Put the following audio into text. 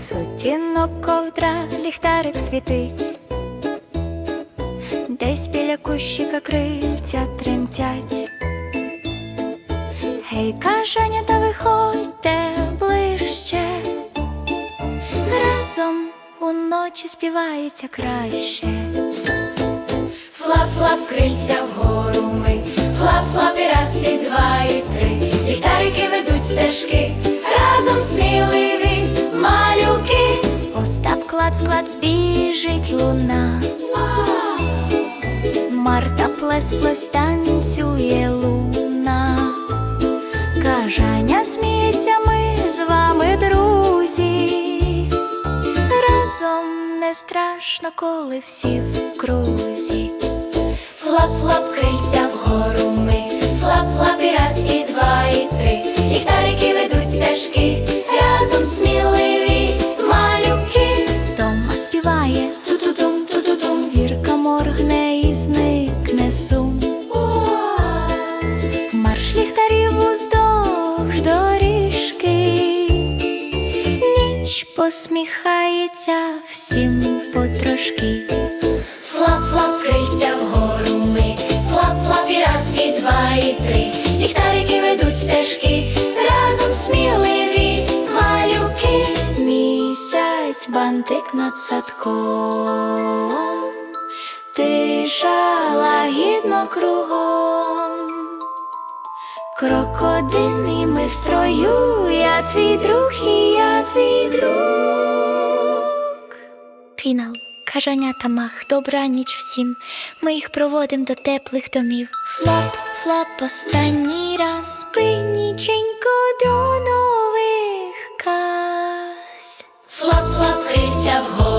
Сутінок ковдра, ліхтарик світить, десь біля кущика крильця тремтять. Гей, кажаня, та виходьте ближче, разом уночі співається краще. Флап-флап, крильця вгору ми, флап-флап і раз, і два, і три. Ліхтарики ведуть стежки, разом малюки. Остап клац, клац біжить луна. Марта плес плес танцює луна. Кажаня сміється, ми з вами друзі. Разом не страшно, коли всі в крузі. Флап-флап, ліхтарів уздовж доріжки, ніч посміхається всім потрошки. Флап-флап, крильця вгору ми, флап-флап і раз, і два, і три. Ліхтарики ведуть стежки, разом сміливі малюки. Місяць бантик над садком, тиша лагідно кругом. Крокодин і ми в строю, я твій друг, і я твій друг. Фінал. Кажанята мах, добра ніч всім. Ми їх проводим до теплих домів. Флап, флап, останній раз спиніченько до нових каз. Флап, флап, криця вгору.